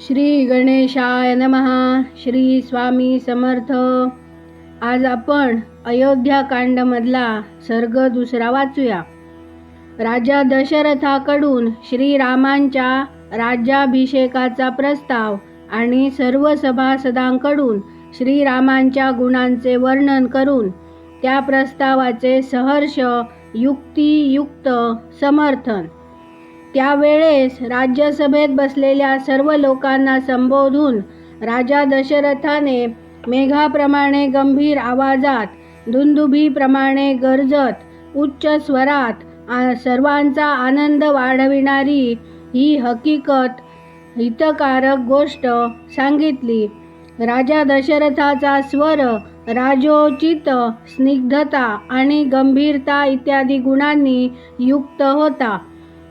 श्री गणेशाय नमहा श्री स्वामी समर्थ. आज आपण अयोध्याकांडमधला सर्ग दुसरा वाचूया. राजा दशरथाकडून श्रीरामांच्या राज्याभिषेकाचा प्रस्ताव आणि सर्व सभासदांकडून श्रीरामांच्या गुणांचे वर्णन करून त्या प्रस्तावाचे सहर्ष युक्तियुक्त समर्थन. त्यावेळेस राज्यसभेत बसलेल्या सर्व लोकांना संबोधून राजा दशरथाने मेघाप्रमाणे गंभीर आवाजात धुंदुभीप्रमाणे गरजत उच्च स्वरात सर्वांचा आनंद वाढविणारी ही हकीकत हितकारक गोष्ट सांगितली. राजा दशरथाचा स्वर राजोचित स्निग्धता आणि गंभीरता इत्यादी गुणांनी युक्त होता.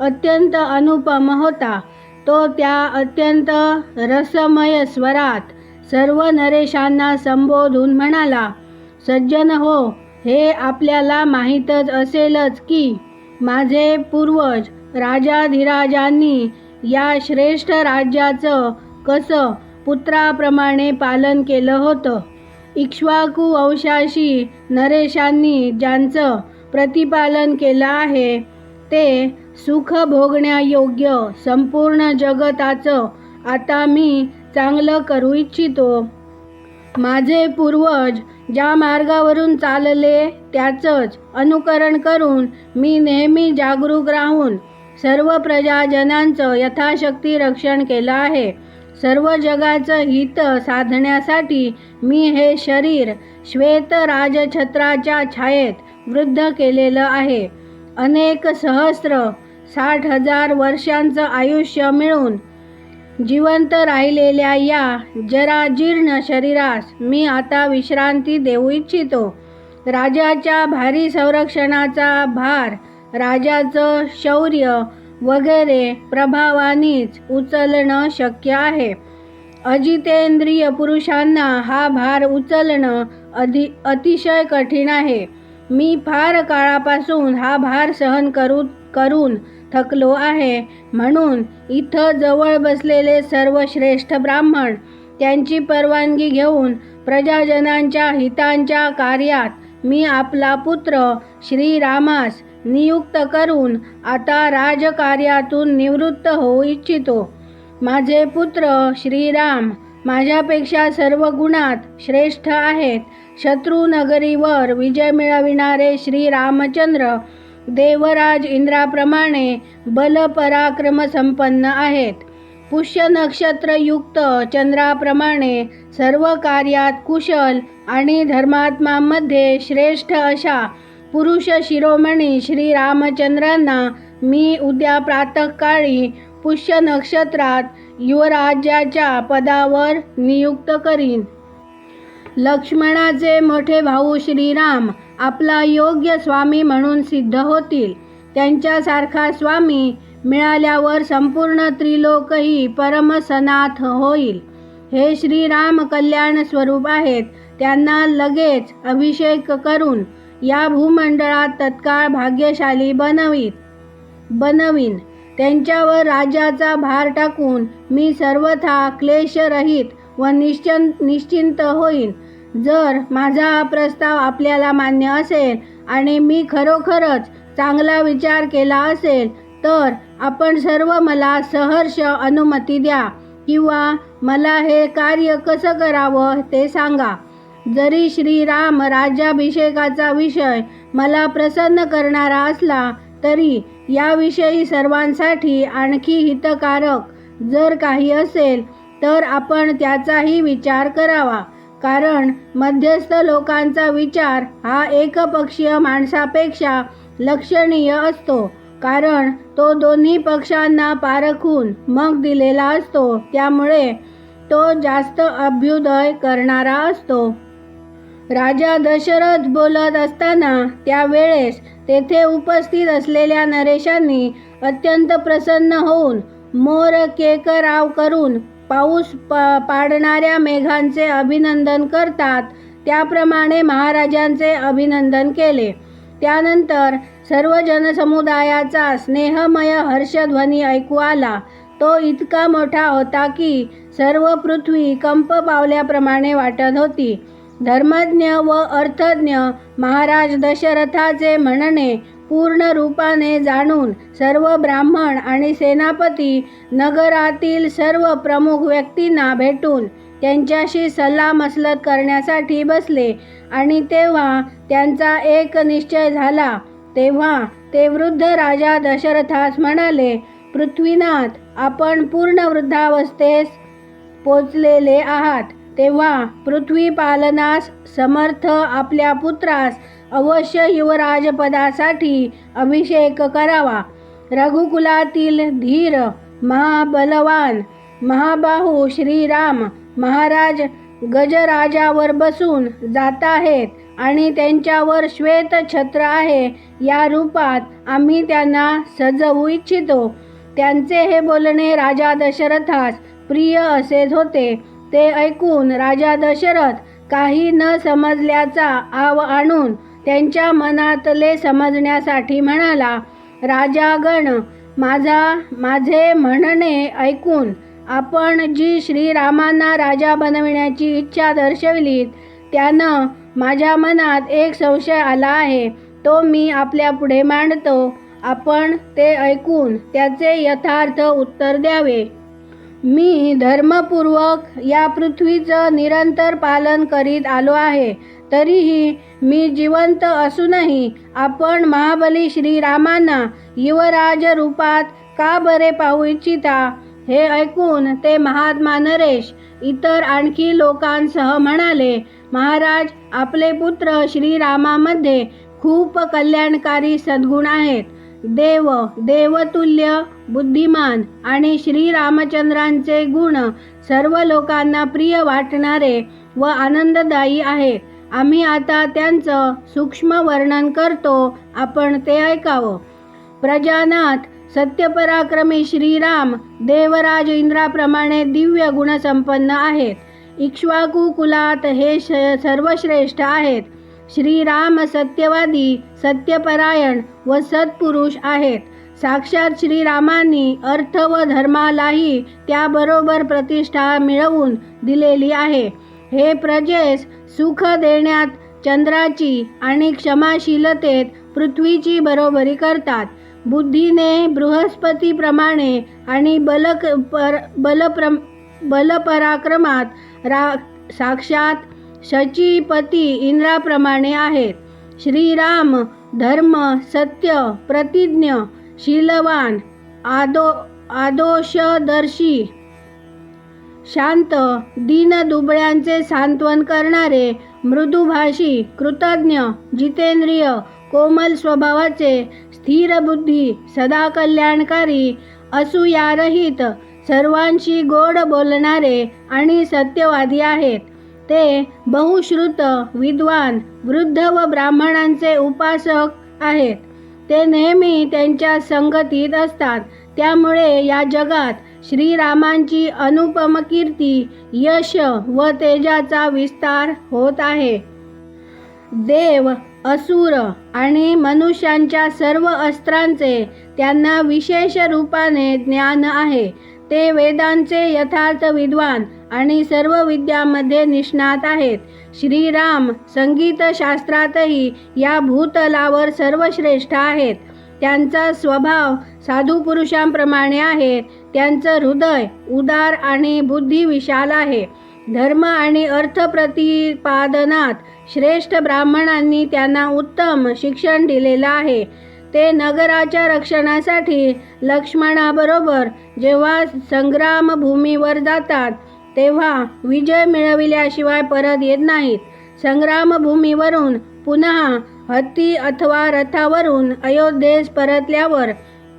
अत्यंत अनुपम होता. तो त्या अत्यंत रसमय स्वरात सर्व नरेशांना संबोधून म्हणाला सज्जन हो हे आपल्याला माहीतच असेलच की माझे पूर्वज राजाधिराजांनी या श्रेष्ठ राज्याचं कसं पुत्राप्रमाणे पालन केलं होतं. इक्ष्वाकू वंशाशी नरेशांनी ज्यांचं प्रतिपालन केलं आहे ते सुख भोगण्यायोग्य संपूर्ण जगताचं आता मी चांगलं करू इच्छितो. माझे पूर्वज ज्या मार्गावरून चालले त्याचंच अनुकरण करून मी नेहमी जागरूक राहून सर्व प्रजाजनांचं यथाशक्ती रक्षण केलं आहे. सर्व जगाचं हित साधण्यासाठी मी हे शरीर श्वेत राजछत्राच्या छायेत वृद्ध केलेलं आहे. अनेक सहस्र साठ हजार वर्षांचं आयुष्य मिळून जिवंत राहिलेल्या या जराजीर्ण शरीरास मी आता विश्रांती देऊ इच्छितो. राजाच्या भारी संरक्षणाचा भार राजाचं शौर्य वगैरे प्रभावानीच उचलणं शक्य आहे. अजितेंद्रिय पुरुषांना हा भार उचलणं अधि अतिशय कठीण आहे. मी फार काळापासून हा भार सहन करू करून थकलो आहे. म्हणून इथं जवळ बसलेले सर्व श्रेष्ठ ब्राह्मण त्यांची परवानगी घेऊन प्रजाजनांच्या हितांच्या कार्यात मी आपला पुत्र श्रीरामास नियुक्त करून आता राजकार्यातून निवृत्त होऊ इच्छितो. माझे पुत्र श्रीराम माझ्यापेक्षा सर्व गुणात श्रेष्ठ आहेत. शत्रुनगरीवर विजय मिळविणारे श्रीरामचंद्र देवराज इंद्राप्रमाणे बलपराक्रम संपन्न आहेत. पुष्य नक्षत्रयुक्त चंद्राप्रमाणे सर्व कार्यात कुशल आणि धर्मात्मामध्ये श्रेष्ठ अशा पुरुष शिरोमणी श्रीरामचंद्रांना मी उद्या प्रातःकाळी पुष्य नक्षत्रात युवराज्याच्या पदावर नियुक्त करीन. लक्ष्मणाचे मोठे भाऊ श्रीराम आपला योग्य स्वामी म्हणून सिद्ध होतील. त्यांच्यासारखा स्वामी मिळाल्यावर संपूर्ण त्रिलोकही परमसनाथ होईल. हे श्रीराम कल्याण स्वरूप आहेत. त्यांना लगेच अभिषेक करून या भूमंडळात तत्काळ भाग्यशाली बनवीत. बनवीन. त्यांच्यावर राजाचा भार टाकून मी सर्वथा क्लेशरहित व निश्चन निश्चिंत होईन. जर माझा हा प्रस्ताव आपल्याला मान्य असेल आणि मी खरोखरच चांगला विचार केला असेल तर आपण सर्व मला सहर्ष अनुमती द्या किंवा मला हे कार्य कसं करावं ते सांगा. जरी श्रीराम राज्याभिषेकाचा विषय मला प्रसन्न करणारा असला तरी याविषयी सर्वांसाठी आणखी हितकारक जर काही असेल तर आपण त्याचाही विचार करावा. कारण मध्यस्थ लोकांचा विचार हा एकपक्षीय माणसापेक्षा लक्षणीय असतो. कारण तो दोन्ही पक्षांना पारखून मग दिलेला असतो. त्यामुळे तो जास्त अभ्युदय करणारा असतो. राजा दशरथ बोलत असताना त्यावेळेस तेथे उपस्थित असलेल्या नरेशांनी अत्यंत प्रसन्न होऊन मोर केकराव करून पाऊस प पाडणाऱ्या मेघांचे अभिनंदन करतात. त्याप्रमाणे महाराजांचे अभिनंदन केले. त्यानंतर सर्व जनसमुदायाचा स्नेहमय हर्षध्वनी ऐकू आला. तो तो इतका मोठा होता की सर्व पृथ्वी कंप पावल्याप्रमाणे वाटत होती. धर्मज्ञ व अर्थज्ञ महाराज दशरथाचे म्हणणे पूर्ण रूपाने जाणून सर्व ब्राह्मण आणि सेनापती नगरातील सर्व प्रमुख व्यक्तींना भेटून त्यांच्याशी सल्लामसलत करण्यासाठी बसले. आणि तेव्हा त्यांचा एक निश्चय झाला. तेव्हा ते वृद्ध राजा दशरथास म्हणाले पृथ्वीनाथ आपण पूर्ण वृद्धावस्थेस पोचलेले आहात. तेव्हा पृथ्वी पालनास समर्थ आपल्या पुत्रास अवश्य युवराजपदासाठी अभिषेक करावा. रघुकुलातील धीर महाबलवान महाबाहू श्रीराम महाराज गजराजावर बसून जात आहेत आणि त्यांच्यावर श्वेत छत्र आहे. या रूपात आम्ही त्यांना सजवू इच्छितो. त्यांचे हे बोलणे राजा दशरथास प्रिय असेच होते. ते ऐकून राजा दशरथ काही न समजल्याचा आव आणून त्यांच्या मनातले समजण्यासाठी म्हणाला राजागण माझा माझे म्हणणे ऐकून आपण जी श्रीरामांना राजा बनविण्याची इच्छा दर्शविलीत त्यानं माझ्या मनात एक संशय आला आहे. तो मी आपल्या पुढे मांडतो. आपण ते ऐकून त्याचे यथार्थ उत्तर द्यावे. मी धर्मपूर्वक या पृथ्वीचं निरंतर पालन करीत आलो आहे. तरीही मी जिवंत असूनही आपण महाबली श्रीरामांना युवराज रूपात का बरे पाहू इच्छिता? हे ऐकून ते महात्मा नरेश इतर आणखी लोकांसह म्हणाले महाराज आपले पुत्र श्रीरामामध्ये खूप कल्याणकारी सद्गुण आहेत. देव देवतुल्य बुद्धिमान आणि श्रीरामचंद्रांचे गुण सर्व लोकांना प्रिय वाटणारे व आनंददायी आहे. आम्ही आता त्यांचं सूक्ष्म वर्णन करतो. आपण ते ऐकावं. प्रजानाथ सत्यपराक्रमी श्रीराम देवराज इंद्राप्रमाणे दिव्य गुणसंपन्न आहेत. इक्ष्वाकू कुलात हे श सर्वश्रेष्ठ आहेत. श्रीराम सत्यवादी सत्यपरायण व सत्पुरुष आहेत. साक्षात श्रीरामांनी अर्थ व धर्मालाही त्याबरोबर प्रतिष्ठा मिळवून दिलेली आहे. हे प्रजेस सुख देण्यात चंद्राची आणि क्षमाशीलतेत पृथ्वीची बरोबरी करतात. बुद्धीने बृहस्पतीप्रमाणे आणि बलक पर बलप्र बलपराक्रमात रा साक्षात शचीपती इंद्राप्रमाणे आहेत. श्रीराम धर्म सत्य प्रतिज्ञ शीलवान आदो आदोषदर्शी शांत दीनदुबळ्यांचे सांत्वन करणारे मृदुभाषी कृतज्ञ जितेंद्रिय कोमल स्वभावाचे स्थिर बुद्धी सदा कल्याणकारी असूयारहित सर्वांशी गोड बोलणारे आणि सत्यवादी आहेत. ते बहुश्रुत विद्वान वृद्ध व ब्राह्मणांचे उपासक आहेत. ते नेहमी त्यांच्या संगतीत असतात. त्यामुळे या जगात श्रीरामांची अनुपम कीर्ती यश व तेजाचा विस्तार होत आहे. देव असुर आणि मनुष्यांच्या सर्व अस्त्रांचे त्यांना विशेष रूपाने ज्ञान आहे. ते वेदांचे यथार्थ विद्वान आणि सर्व विद्यामध्ये निष्णात आहेत. श्रीराम संगीतशास्त्रातही या भूतलावर सर्वश्रेष्ठ आहेत. त्यांचा स्वभाव साधू पुरुषांप्रमाणे आहे. त्यांचं हृदय उदार आणि बुद्धी विशाल आहे. धर्म आणि अर्थ प्रतिपादनात श्रेष्ठ ब्राह्मणांनी त्यांना उत्तम शिक्षण दिलेलं आहे. ते नगराच्या रक्षणासाठी लक्ष्मणाबरोबर जेव्हा संग्रामभूमीवर जातात तेव्हा विजय मिळविल्याशिवाय परत येत नाहीत. संग्रामभूमीवरून पुन्हा हत्ती अथवा रथावरून अयोध्येस परतल्यावर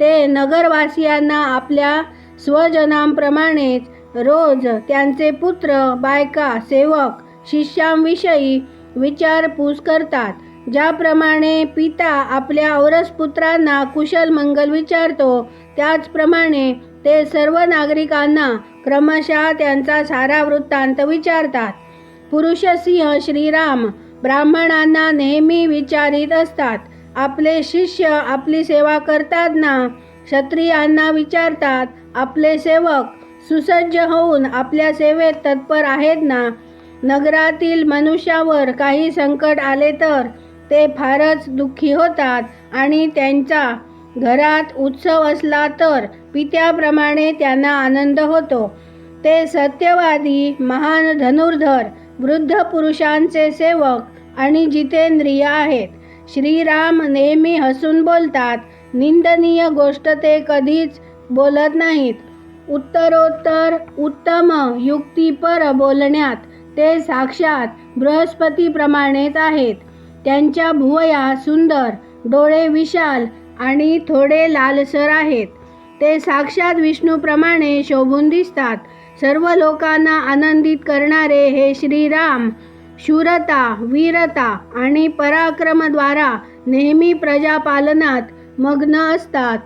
ते नगरवासियांना आपल्या स्वजनांप्रमाणेच रोज त्यांचे पुत्र बायका सेवक शिष्यांविषयी विचारपूस करतात. ज्याप्रमाणे पिता आपल्या औरस पुत्रांना कुशल मंगल विचारतो त्याचप्रमाणे ते सर्व नागरिकांना क्रमशः त्यांचा सारा वृत्तांत विचारतात. पुरुषसिंह श्रीराम ब्राह्मणांना नेहमी विचारित असतात. आपले शिष्य आपली सेवा करतात ना क्षत्रियांना विचारतात आपले सेवक सुसज्ज होऊन आपल्या सेवेत तत्पर आहेत ना? नगरातील मनुष्यावर काही संकट आले तर ते फारच दुःखी होतात आणि त्यांचा घरात उत्सव असला तर पित्याप्रमाणे त्यांना आनंद होतो. ते सत्यवादी महान धनुर्धर वृद्ध पुरुषांचे सेवक आणि जितेंद्रिय आहेत. श्रीराम नेहमी हसून बोलतात निंदनीय गोष्ट ते कधीच बोलत नाहीत. उत्तरोत्तर उत्तम युक्तीपर बोलण्यात ते साक्षात बृहस्पतीप्रमाणेच आहेत. त्यांच्या भुवया सुंदर डोळे विशाल आणि थोडे लालसर आहेत. ते साक्षात विष्णूप्रमाणे शोभून दिसतात. सर्व लोकांना आनंदित करणारे हे श्रीराम शूरता वीरता आणि पराक्रमद्वारा नेहमी प्रजापालनात मग्न असतात.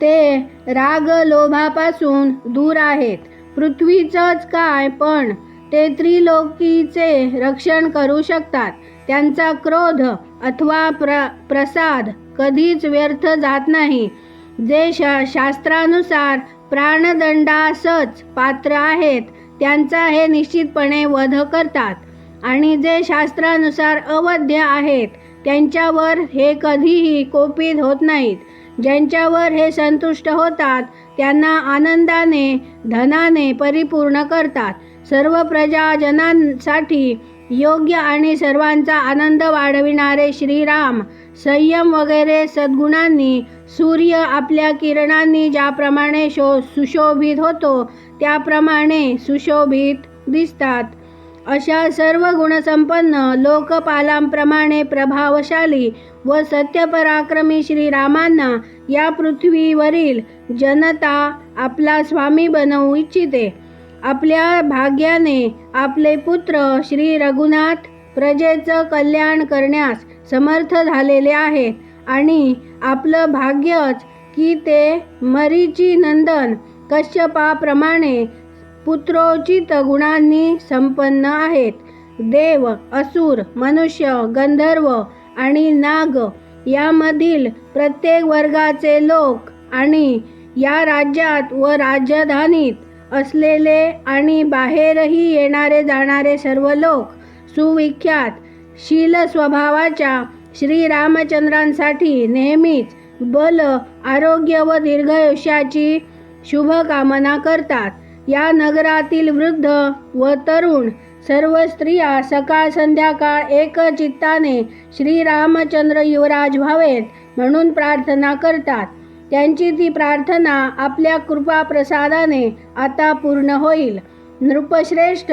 ते राग लोभापासून दूर आहेत. पृथ्वीचंच काय पण ते त्रिलोकीचे रक्षण करू शकतात. त्यांचा क्रोध अथवा प्र प्रसाद कधीच व्यर्थ जात नाही. जे शा शास्त्रानुसार प्राणदंडासच पात्र आहेत त्यांचा हे निश्चितपणे वध करतात. आणि जे शास्त्रानुसार अवध्य आहेत त्यांच्यावर हे कधीही कोपित होत नाहीत. ज्यांच्यावर हे संतुष्ट होतात त्यांना आनंदाने धनाने परिपूर्ण करतात. सर्व प्रजाजनांसाठी योग्य आणि सर्वांचा आनंद वाढविणारे श्रीराम संयम वगैरे सद्गुणांनी सूर्य आपल्या किरणांनी ज्याप्रमाणे शो सुशोभित होतो त्याप्रमाणे सुशोभित दिसतात. अशा सर्व गुणसंपन्न लोकपालांप्रमाणे प्रभावशाली व सत्यपराक्रमी श्रीरामांना या पृथ्वीवरील जनता आपला स्वामी बनवू इच्छिते. आपल्या भाग्याने आपले पुत्र श्री रघुनाथ प्रजेचं कल्याण करण्यास समर्थ झालेले आहेत. आणि आपलं भाग्यच की ते मरीची नंदन कश्यपाप्रमाणे पुत्रोचित गुणांनी संपन्न आहेत. देव असुर मनुष्य गंधर्व आणि नाग यामधील प्रत्येक वर्गाचे लोक आणि या राज्यात व राजधानीत असलेले आणि बाहेरही येणारे जाणारे सर्व लोक सुविख्यात शील स्वभावाच्या श्रीरामचंद्रांसाठी नेहमीच बल आरोग्य व दीर्घायुष्याची शुभकामना करतात. या नगरातील वृद्ध व तरुण सर्व स्त्रिया सकाळ संध्याकाळ एकचित्ताने श्रीरामचंद्र युवराज व्हावेत म्हणून प्रार्थना करतात. त्यांची ती प्रार्थना आपल्या कृपाप्रसादाने आता पूर्ण होईल. नृपश्रेष्ठ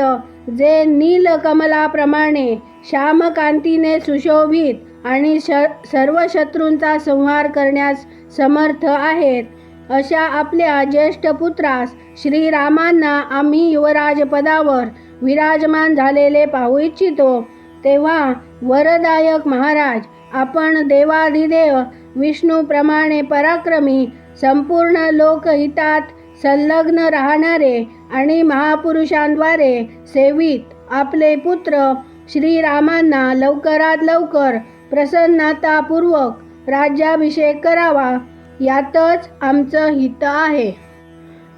जे नीलकमलाप्रमाणे श्यामकांतीने सुशोभित आणि श सर्व शत्रूंचा संहार करण्यास समर्थ आहेत अशा आपल्या ज्येष्ठ पुत्रास श्रीरामांना आम्ही युवराजपदावर विराजमान झालेले पाहू इच्छितो. तेव्हा वरदायक महाराज आपण देवाधिदेव विष्णूप्रमाणे पराक्रमी संपूर्ण लोकहितात संलग्न राहणारे आणि महापुरुषांद्वारे सेवित आपले पुत्र श्रीरामांना लवकरात लवकर प्रसन्नतापूर्वक राज्याभिषेक करावा यातच आमचं हित आहे.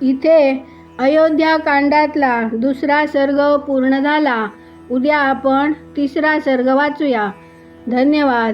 इथे अयोध्याकांडातला दुसरा सर्ग पूर्ण झाला. उद्या आपण तिसरा सर्ग वाचूया. धन्यवाद.